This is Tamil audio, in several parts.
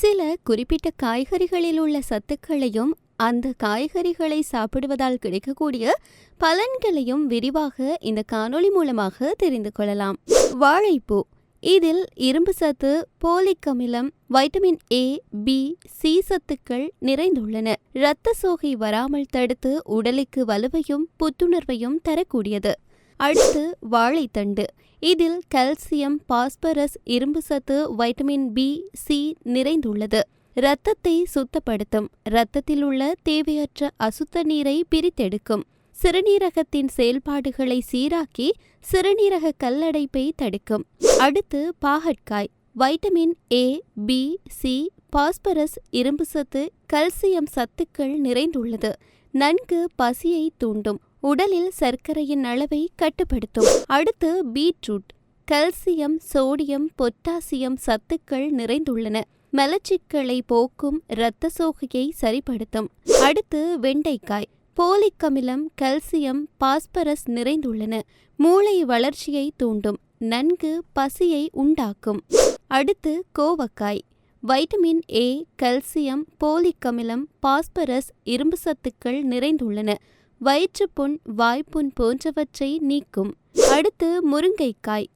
சில குறிப்பிட்ட காய்கறிகளில் உள்ள சத்துக்களையும் அந்த காய்கறிகளை சாப்பிடுவதால் கிடைக்கக்கூடிய பலன்களையும் விரிவாக இந்த காணொளி மூலமாக தெரிந்து கொள்ளலாம். வாழைப்பூ. இதில் இரும்பு சத்து போலிக் அமிலம் வைட்டமின் ஏ பி சி சத்துக்கள் நிறைந்துள்ளன. இரத்த சோகை வராமல் தடுத்து உடலுக்கு வலுவையும் புத்துணர்வையும் தரக்கூடியது. அடுத்து வாழைத்தண்டு. இதில் கால்சியம் பாஸ்பரஸ் இரும்பு சத்து வைட்டமின் பி சி நிறைந்துள்ளது. இரத்தத்தை சுத்தப்படுத்தும். இரத்தத்தில் உள்ள தேவையற்ற அசுத்த நீரை பிரித்தெடுக்கும். சிறுநீரகத்தின் செயல்பாடுகளை சீராக்கி சிறுநீரக கல்லடைப்பை தடுக்கும். அடுத்து பாகற்காய். Vitamin A B C phosphorus இரும்பு சத்து கல்சியம் சத்துக்கள் நிறைந்துள்ளது. நன்கு பசியை தூண்டும். உடலில் சர்க்கரையின் அளவை கட்டுப்படுத்தும். அடுத்து பீட்ரூட். கல்சியம் சோடியம் பொட்டாசியம் சத்துக்கள் நிறைந்துள்ளன. மலச்சிக்கலை போக்கும் இரத்த சோகையை சரிப்படுத்தும். அடுத்து வெண்டைக்காய். போலிக் அமிலம் கல்சியம் பாஸ்பரஸ் நிறைந்துள்ளன. மூளை வளர்ச்சியை தூண்டும். நன்கு பசியை உண்டாக்கும். அடுத்து கோவக்காய். வைட்டமின் ஏ கல்சியம் போலிக் அமிலம் பாஸ்பரஸ் இரும்பு சத்துக்கள் நிறைந்துள்ளன. வயிற்றுப்புண் வாய்ப்புண் போன்றவற்றை நீக்கும். அடுத்து முருங்கைக்காய்.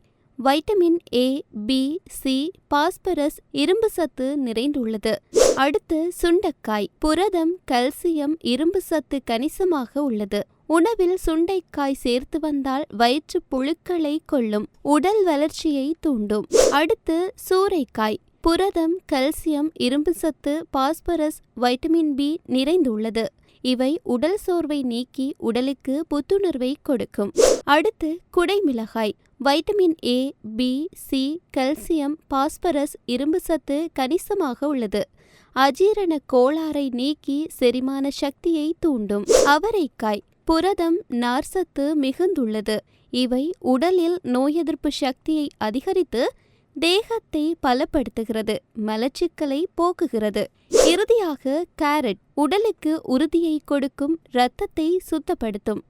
Vitamin A B C phosphorus இரும்பு சத்து நிறைந்துள்ளது. அடுத்து சுண்டைக்காய். புரதம் கல்சியம் இரும்பு சத்து கணிசமாக உள்ளது. உணவில் சுண்டைக்காய் சேர்த்து வந்தால் வயிற்று புழுக்களை கொள்ளும் உடல் வளர்ச்சியை தூண்டும். அடுத்து சூறைக்காய். புரதம் கல்சியம் இரும்பு சத்து பாஸ்பரஸ் வைட்டமின் பி நிறைந்துள்ளது. இவை உடல் சோர்வை நீக்கி உடலுக்கு புத்துணர்வை கொடுக்கும். அடுத்து குடைமிளகாய். Vitamin A B C calcium phosphorus இரும்பு சத்து கணிசமாக உள்ளது. அஜீரண கோளாறை நீக்கி செரிமான சக்தியை தூண்டும். அவரைக்காய். புரதம் நார்சத்து மிகுந்துள்ளது. இவை உடலில் நோய் எதிர்ப்பு சக்தியை அதிகரித்து தேகத்தை பலப்படுத்துகிறது மலச்சிக்கலை போக்குகிறது. இறுதியாக கேரட் உடலுக்கு உறுதியை கொடுக்கும் இரத்தத்தை சுத்தப்படுத்தும்.